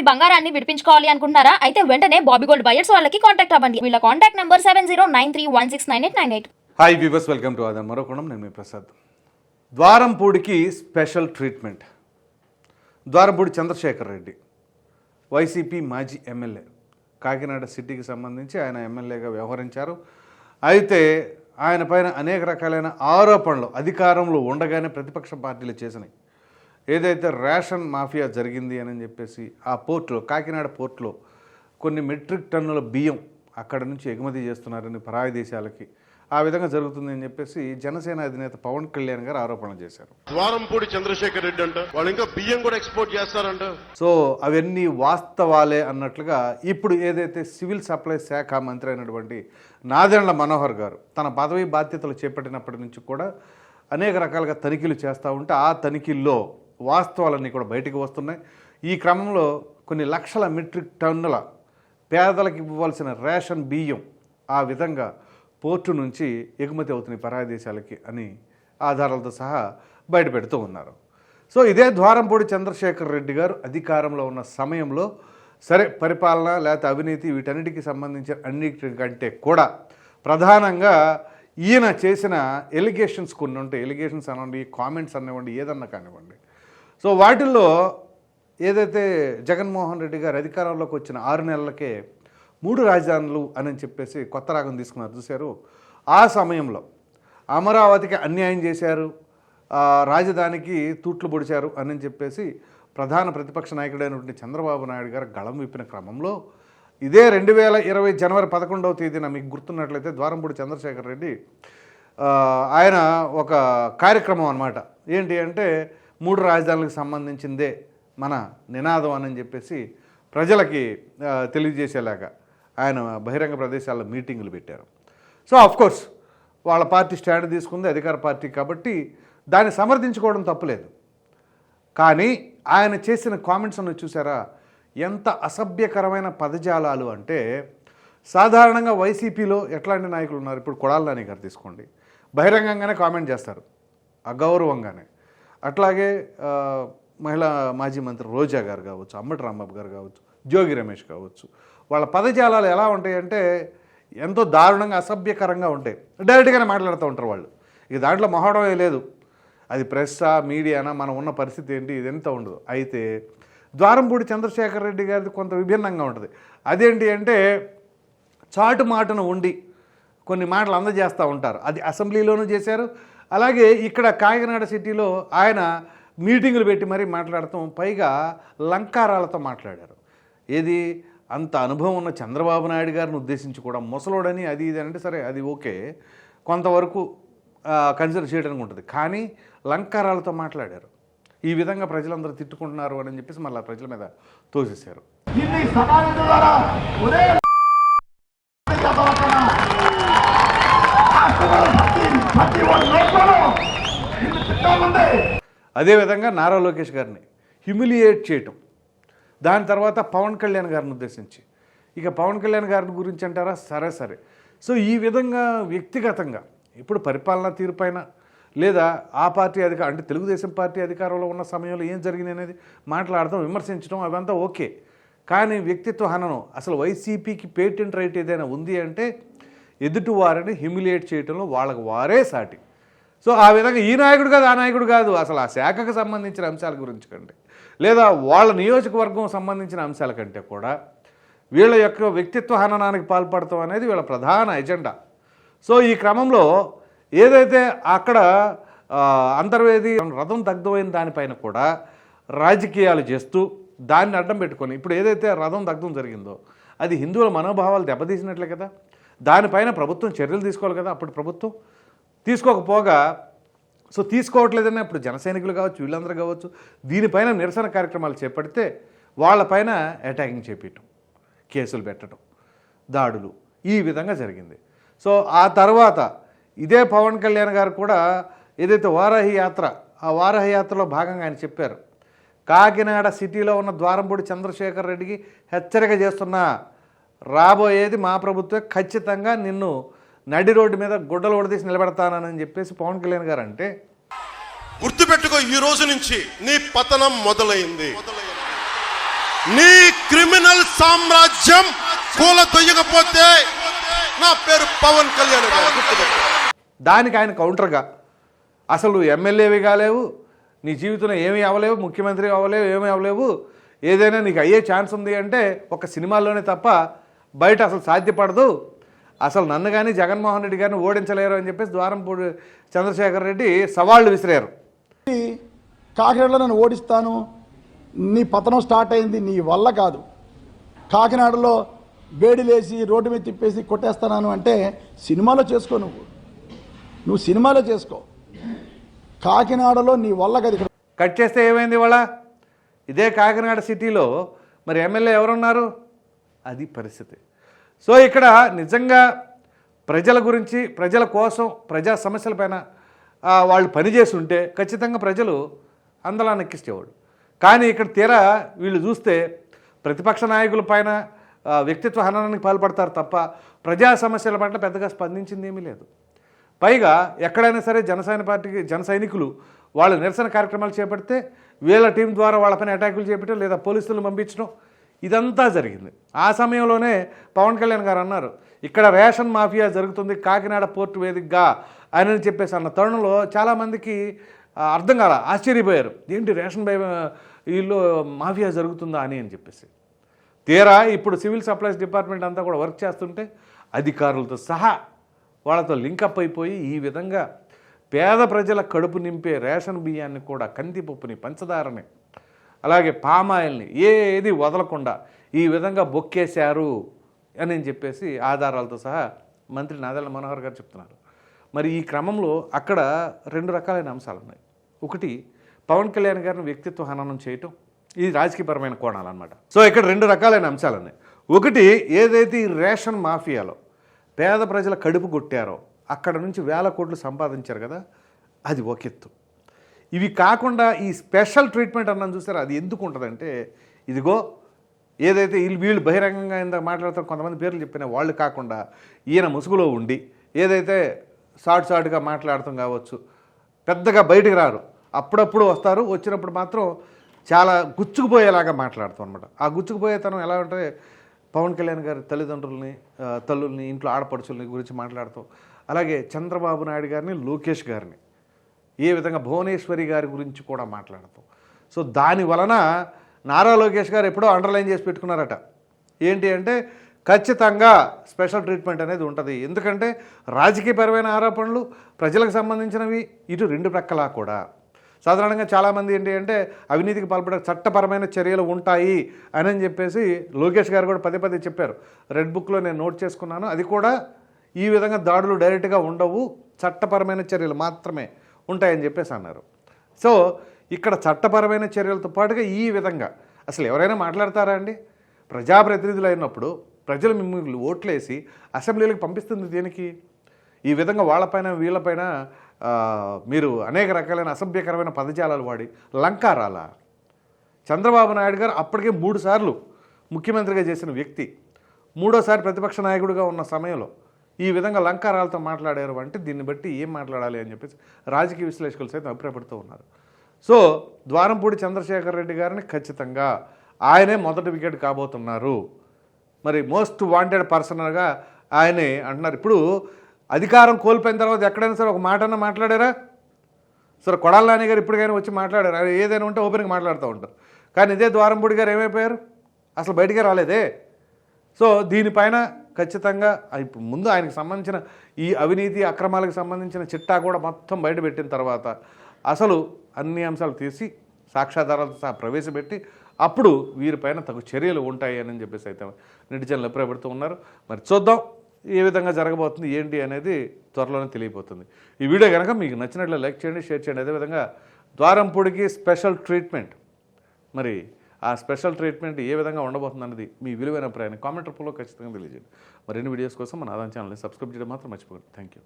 మీ బంగారాన్ని విడిపించుకోవాలి అనుకుంటున్నారా? అయితే వెంటనే బాబీ గోల్డ్ బయర్స్ వాళ్ళకి కాంటాక్ట్ అవ్వండి. వీళ్ళ contact number seven zero nine three one six nine eight nine eight hi viewers welcome to అదే మరొకడం నేను మీ Prasad. ద్వారంపూడికి special treatment Dwarampudi Chandrasekhar Reddy YCP మాజీ ఎమ్మెల్యే. కాకినాడ సిటీకి సంబంధించి ఆయన ఎమ్మెల్యేగా వ్యవహరించారు. అయితే ఆయన పైన అనేక రకాలైన ఆరోపణలు అధికారంలో ఉండగానే ప్రతిపక్ష పార్టీలు చేసినాయి. ఏదైతే రేషన్ మాఫియా జరిగింది అని చెప్పేసి ఆ పోర్టులో కాకినాడ పోర్టులో కొన్ని మెట్రిక్ టన్నుల బియ్యం అక్కడ నుంచి ఎగుమతి చేస్తున్నారని పరాయి దేశాలకి ఆ విధంగా జరుగుతుంది అని చెప్పేసి జనసేన అధినేత పవన్ కళ్యాణ్ గారు ఆరోపణలు చేశారు. ద్వారంపూడి చంద్రశేఖర్ రెడ్డి అంట. వాళ్ళు ఇంకా బియ్యం కూడా ఎక్స్పోర్ట్ చేస్తారంట. సో అవన్నీ వాస్తవాలే అన్నట్లుగా ఇప్పుడు ఏదైతే సివిల్ సప్లై శాఖ మంత్రి అయినటువంటి నాదెండ్ల మనోహర్ గారు తన పదవి బాధ్యతలు చేపట్టినప్పటి నుంచి కూడా అనేక రకాలుగా తనిఖీలు చేస్తూ ఉంటే ఆ తనిఖీల్లో వాస్తవాలన్నీ కూడా బయటకు వస్తున్నాయి. ఈ క్రమంలో కొన్ని లక్షల మెట్రిక్ టన్నుల పేదలకు ఇవ్వవలసిన రేషన్ బియ్యం ఆ విధంగా పోర్టు నుంచి ఎగుమతి అవుతున్నాయి పరాయి దేశాలకి అని ఆధారాలతో సహా బయటపెడుతూ ఉన్నారు. సో ఇదే ద్వారంపూడి చంద్రశేఖర్ రెడ్డి గారు అధికారంలో ఉన్న సమయంలో సరే పరిపాలన లేకపోతే అవినీతి వీటన్నిటికీ సంబంధించిన అన్నిటికంటే కూడా ప్రధానంగా ఈయన చేసిన ఎలిగేషన్స్ కొన్ని ఉంటాయి ఎలిగేషన్స్ అనివ్వండి కామెంట్స్ అనివ్వండి ఏదన్నా కానివ్వండి. సో వాటిల్లో ఏదైతే జగన్మోహన్ రెడ్డి గారు అధికారంలోకి వచ్చిన ఆరు నెలలకే మూడు రాజధానులు అని చెప్పేసి కొత్త రాగం తీసుకున్నారు చూశారు? ఆ సమయంలో అమరావతికి అన్యాయం చేశారు రాజధానికి తూట్లు పొడిచారు అని చెప్పేసి ప్రధాన ప్రతిపక్ష నాయకుడైనటువంటి చంద్రబాబు నాయుడు గారు గళం విప్పిన క్రమంలో ఇదే రెండు వేల ఇరవై జనవరి పదకొండవ తేదీన మీకు గుర్తున్నట్లయితే ద్వారంపూడి చంద్రశేఖర్ రెడ్డి ఆయన ఒక కార్యక్రమం అన్నమాట. ఏంటి అంటే మూడు రాజధానులకు సంబంధించిందే మన నినాదం అని చెప్పేసి ప్రజలకి తెలియజేసేలాగా ఆయన బహిరంగ ప్రదేశాల్లో మీటింగులు పెట్టారు. సో ఆఫ్ కోర్స్ వాళ్ళ పార్టీ స్టాండ్ తీసుకుంది అధికార పార్టీ కాబట్టి దాన్ని సమర్థించుకోవడం తప్పులేదు. కానీ ఆయన చేసిన కామెంట్స్ అన్న చూసారా? ఎంత అసభ్యకరమైన పదజాలాలు అంటే సాధారణంగా వైసీపీలో ఎట్లాంటి నాయకులు ఉన్నారు? ఇప్పుడు కొడాల నాని గారు తీసుకోండి. బహిరంగంగానే కామెంట్ చేస్తారు. అగౌరవంగానే. అట్లాగే మహిళా మాజీ మంత్రి రోజా గారు కావచ్చు అమ్మటి రాంబాబు గారు కావచ్చు జోగి రమేష్ కావచ్చు వాళ్ళ పదజాలాలు ఎలా ఉంటాయంటే ఎంతో దారుణంగా అసభ్యకరంగా ఉంటాయి. డైరెక్ట్గానే మాట్లాడుతూ ఉంటారు వాళ్ళు. ఇక దాంట్లో మొహడమే లేదు. అది ప్రెస్సా మీడియానా మనం ఉన్న పరిస్థితి ఏంటి ఇదంతా ఉండదు. అయితే ద్వారంపూడి చంద్రశేఖర్ రెడ్డి గారిది కొంత విభిన్నంగా ఉంటుంది. అదేంటి అంటే చాటు మాటను ఉండి కొన్ని మాటలు అందజేస్తూ ఉంటారు. అది అసెంబ్లీలోనూ చేశారు అలాగే ఇక్కడ కాకినాడ సిటీలో ఆయన మీటింగులు పెట్టి మరీ మాట్లాడటం పైగా లంకారాలతో మాట్లాడారు. ఏది? అంత అనుభవం ఉన్న చంద్రబాబు నాయుడు గారిని ఉద్దేశించి కూడా ముసలోడని అది ఇది అంటే సరే అది ఓకే. కొంతవరకు కన్సిడర్ చేయడానికి ఉంటుంది. కానీ లంకారాలతో మాట్లాడారు. ఈ విధంగా ప్రజలందరూ తిట్టుకుంటున్నారు అని చెప్పేసి మళ్ళీ ప్రజల మీద తోసేశారు. అదేవిధంగా నారా లోకేష్ గారిని హ్యూమిలియేట్ చేయటం. దాని తర్వాత పవన్ కళ్యాణ్ గారిని ఉద్దేశించి. ఇక పవన్ కళ్యాణ్ గారి గురించి అంటారా? సరే సరే. సో ఈ విధంగా వ్యక్తిగతంగా ఇప్పుడు పరిపాలనా తీరుపైన లేదా ఆ పార్టీ అధికార అంటే తెలుగుదేశం పార్టీ అధికారంలో ఉన్న సమయంలో ఏం జరిగింది అనేది మాట్లాడటం విమర్శించడం అవంతా ఓకే. కానీ వ్యక్తిత్వ హననం అసలు వైసీపీకి పేటెంట్ రైట్ ఏదైనా ఉంది అంటే ఎదుటి వారిని హ్యూమిలియేట్ చేయడంలో వాళ్ళకు వారే సాటి. సో ఆ విధంగా ఈ నాయకుడు కాదు ఆ నాయకుడు కాదు. అసలు ఆ శాఖకు సంబంధించిన అంశాల గురించి కంటే లేదా వాళ్ళ నియోజకవర్గం సంబంధించిన అంశాల కంటే కూడా వీళ్ళ యొక్క వ్యక్తిత్వ హననానికి పాల్పడతాం అనేది వీళ్ళ ప్రధాన ఎజెండా. సో ఈ క్రమంలో ఏదైతే అక్కడ అంతర్వేది రథం దగ్ధమైన దానిపైన కూడా రాజకీయాలు చేస్తూ దాన్ని అడ్డం పెట్టుకొని ఇప్పుడు ఏదైతే రథం దగ్ధం జరిగిందో అది హిందువుల మనోభావాలు దెబ్బతీసినట్లే కదా? దానిపైన ప్రభుత్వం చర్యలు తీసుకోవాలి కదా అప్పుడు ప్రభుత్వం? తీసుకోకపోగా సో తీసుకోవట్లేదనే ఇప్పుడు జనసైనికులు కావచ్చు వీళ్ళందరూ కావచ్చు దీనిపైన నిరసన కార్యక్రమాలు చేపడితే వాళ్ళపైన అటాకింగ్ చేపించటం కేసులు పెట్టడం దాడులు ఈ విధంగా జరిగింది. సో ఆ తర్వాత ఇదే పవన్ కళ్యాణ్ గారు కూడా ఏదైతే వారాహి యాత్ర ఆ వారాహి యాత్రలో భాగంగా ఆయన చెప్పారు కాకినాడ సిటీలో ఉన్న ద్వారంపూడి చంద్రశేఖర్ రెడ్డికి హెచ్చరిక చేస్తున్నా రాబోయేది మా ప్రభుత్వం ఖచ్చితంగా నిన్ను నడి రోడ్డు మీద గుడ్డలు ఉడదీసి నిలబెడతానని చెప్పేసి పవన్ కళ్యాణ్ గారు అంటే గుర్తుపెట్టుకో ఈ రోజు నుంచి నీ పతనం మొదలైంది. నీ క్రిమినల్ సామ్రాజ్యం కూల తొయ్యకపోతే నా పేరు పవన్ కళ్యాణ్. దానికి ఆయన కౌంటర్గా. అసలు ఎమ్మెల్యేవి కాలేవు నీ జీవితంలో ఏమీ అవ్వలేవు ముఖ్యమంత్రి అవ్వలేవు ఏమీ అవ్వలేవు. ఏదైనా నీకు అయ్యే ఛాన్స్ ఉంది అంటే ఒక సినిమాల్లోనే తప్ప బయట అసలు సాధ్యపడదు. అసలు నన్ను కానీ జగన్మోహన్ రెడ్డి గారిని ఓడించలేరు అని చెప్పేసి ద్వారంపూడి చంద్రశేఖర్ రెడ్డి సవాళ్ళు విసిరారు. కాకినాడలో నేను ఓడిస్తాను నీ పతనం స్టార్ట్ అయింది నీ వల్ల కాదు. కాకినాడలో వేడిలేసి రోడ్డు మీద తిప్పేసి కొట్టేస్తాను అంటే సినిమాలో చేసుకో నువ్వు. నువ్వు సినిమాలో చేసుకో. కాకినాడలో నీ వల్ల కాదు ఇక్కడ. కట్ చేస్తే ఏమైంది ఇవాళ? ఇదే కాకినాడ సిటీలో మరి ఎమ్మెల్యే ఎవరున్నారు? అది పరిస్థితి. సో ఇక్కడ నిజంగా ప్రజల గురించి ప్రజల కోసం ప్రజా సమస్యలపైన వాళ్ళు పనిచేసి ఉంటే ఖచ్చితంగా ప్రజలు అందలా నెక్కిస్తేవాడు కానీ ఇక్కడ తీరా వీళ్ళు చూస్తే ప్రతిపక్ష నాయకుల పైన వ్యక్తిత్వ హననానికి పాల్పడతారు తప్ప ప్రజా సమస్యల పట్ల పెద్దగా స్పందించింది ఏమీ లేదు. పైగా ఎక్కడైనా సరే జనసేన పార్టీకి జన సైనికులు వాళ్ళ నిరసన కార్యక్రమాలు చేపడితే వీళ్ళ టీం ద్వారా వాళ్ళపైన అటాకులు చేపట్టడం లేదా పోలీసులను పంపించడం ఇదంతా జరిగింది. ఆ సమయంలోనే పవన్ కళ్యాణ్ గారు అన్నారు ఇక్కడ రేషన్ మాఫియా జరుగుతుంది కాకినాడ పోర్టు వేదికగా అని చెప్పేసి అన్న తరుణంలో చాలామందికి అర్థం కాల ఆశ్చర్యపోయారు. ఏంటి రేషన్ బై వీళ్ళు మాఫియా జరుగుతుందా అని అని చెప్పేసి. తీరా ఇప్పుడు సివిల్ సప్లైస్ డిపార్ట్మెంట్ అంతా కూడా వర్క్ చేస్తుంటే అధికారులతో సహా వాళ్ళతో లింకప్ అయిపోయి ఈ విధంగా పేద ప్రజల కడుపు నింపే రేషన్ బియ్యాన్ని కూడా కందిపప్పుని పంచదారని అలాగే పామాయిల్ని ఏది వదలకుండా ఈ విధంగా బొక్కేశారు అని చెప్పేసి ఆధారాలతో సహా మంత్రి నాదెళ్ళ మనోహర్ గారు చెప్తున్నారు. మరి ఈ క్రమంలో అక్కడ రెండు రకాలైన అంశాలు ఉన్నాయి. ఒకటి పవన్ కళ్యాణ్ గారిని వ్యక్తిత్వ హననం చేయటం ఇది రాజకీయపరమైన కోణాలు అనమాట సో ఇక్కడ రెండు రకాలైన అంశాలు ఉన్నాయి. ఒకటి ఏదైతే ఈ రేషన్ మాఫియాలో పేద ప్రజల కడుపు కొట్టారో అక్కడ నుంచి వేల కోట్లు సంపాదించారు కదా అది ఒక ఎత్తు. ఇవి కాకుండా ఈ స్పెషల్ ట్రీట్మెంట్ అన్నాను చూసారు? అది ఎందుకు ఉంటుందంటే ఇదిగో ఏదైతే వీళ్ళు వీళ్ళు బహిరంగంగా ఇందాక మాట్లాడతారు కొంతమంది పేర్లు చెప్పిన వాళ్ళు కాకుండా ఈయన ముసుగులో ఉండి ఏదైతే షార్ట్ షార్ట్గా మాట్లాడటం కావచ్చు పెద్దగా బయటికి రారు. అప్పుడప్పుడు వస్తారు వచ్చినప్పుడు మాత్రం చాలా గుచ్చుకుపోయేలాగా మాట్లాడతాం అనమాట ఆ గుచ్చుకుపోయేతనం ఎలా ఉంటే పవన్ కళ్యాణ్ గారి తల్లిదండ్రుల్ని తల్లుల్ని ఇంట్లో ఆడపడుచుల్ని గురించి మాట్లాడతాం అలాగే చంద్రబాబు నాయుడు గారిని లోకేష్ గారిని. ఏ విధంగా భువనేశ్వరి గారి గురించి కూడా మాట్లాడతాం. సో దాని వలన నారా లోకేష్ గారు ఎప్పుడో అండర్లైన్ చేసి పెట్టుకున్నారట. ఏంటి అంటే ఖచ్చితంగా స్పెషల్ ట్రీట్మెంట్ అనేది ఉంటుంది. ఎందుకంటే రాజకీయపరమైన ఆరోపణలు ప్రజలకు సంబంధించినవి ఇటు రెండు ప్రక్కలా కూడా. సాధారణంగా చాలామంది ఏంటి అంటే అవినీతికి పాల్పడే చట్టపరమైన చర్యలు ఉంటాయి అని చెప్పేసి లోకేష్ గారు కూడా పదే పదే చెప్పారు. రెడ్ బుక్లో నేను నోట్ చేసుకున్నాను. అది కూడా ఈ విధంగా దాడులు డైరెక్ట్గా ఉండవు. చట్టపరమైన చర్యలు మాత్రమే. ఉంటాయని చెప్పేసి అన్నారు. సో ఇక్కడ చట్టపరమైన చర్యలతో పాటుగా ఈ విధంగా. అసలు ఎవరైనా మాట్లాడతారా అండి? ప్రజాప్రతినిధులు అయినప్పుడు ప్రజలు మిమ్మల్ని ఓట్లేసి అసెంబ్లీలకు పంపిస్తుంది దేనికి? ఈ విధంగా వాళ్ళపైన వీళ్ళపైన మీరు అనేక రకాలైన అసభ్యకరమైన పదజాలాలు వాడి లంకారాలా చంద్రబాబు నాయుడు గారు అప్పటికే మూడు సార్లు ముఖ్యమంత్రిగా చేసిన వ్యక్తి మూడోసారి ప్రతిపక్ష నాయకుడిగా ఉన్న సమయంలో ఈ విధంగా లంకారాలతో మాట్లాడారు అంటే దీన్ని బట్టి ఏం మాట్లాడాలి అని చెప్పేసి రాజకీయ విశ్లేషకులు సైతం అభిప్రాయపడుతూ ఉన్నారు. సో ద్వారంపూడి చంద్రశేఖర్ రెడ్డి గారిని ఖచ్చితంగా ఆయనే మొదటి వికెట్ కాబోతున్నారు. మరి మోస్ట్ వాంటెడ్ పర్సనల్గా ఆయనే అంటున్నారు. ఇప్పుడు అధికారం కోల్పోయిన తర్వాత ఎక్కడైనా సరే ఒక మాటన్నా మాట్లాడారా? సరే కొడాల నాని గారు ఇప్పటికైనా వచ్చి మాట్లాడారు. ఏదైనా ఉంటే ఓపెన్గా మాట్లాడుతూ ఉంటారు. కానీ ఇదే ద్వారంపూడి గారు ఏమైపోయారు? అసలు బయటికే రాలేదే. సో దీనిపైన ఖచ్చితంగా ఇప్పుడు ముందు ఆయనకు సంబంధించిన ఈ అవినీతి అక్రమాలకు సంబంధించిన చిట్టా కూడా మొత్తం బయటపెట్టిన తర్వాత అసలు అన్ని అంశాలు తీసి సాక్ష్యాధారాలతో సహా ప్రవేశపెట్టి అప్పుడు వీరిపైన తగు చర్యలు ఉంటాయి అని చెప్పేసి అయితే నెటిజన్లు అభిప్రాయపడుతూ ఉన్నారు. మరి చూద్దాం ఏ విధంగా జరగబోతుంది ఏంటి అనేది త్వరలోనే తెలియబోతుంది. ఈ వీడియో కనుక మీకు నచ్చినట్లు లైక్ చేయండి షేర్ చేయండి. అదేవిధంగా ద్వారంపూడికి స్పెషల్ ట్రీట్మెంట్. మరి ఆ స్పెషల్ ట్రీట్మెంట్ ఏ విధంగా ఉండబోతుంది అన్నది మీ విలువైన ప్రయాణం కామెంట్ రూపంలో ఖచ్చితంగా తెలియజేయండి. మరిన్ని వీడియోస్ కోసం మన ఆదాయం ఛానల్ని సబ్స్క్రైబ్ చేయడం మాత్రం మర్చిపోకండి. Thank you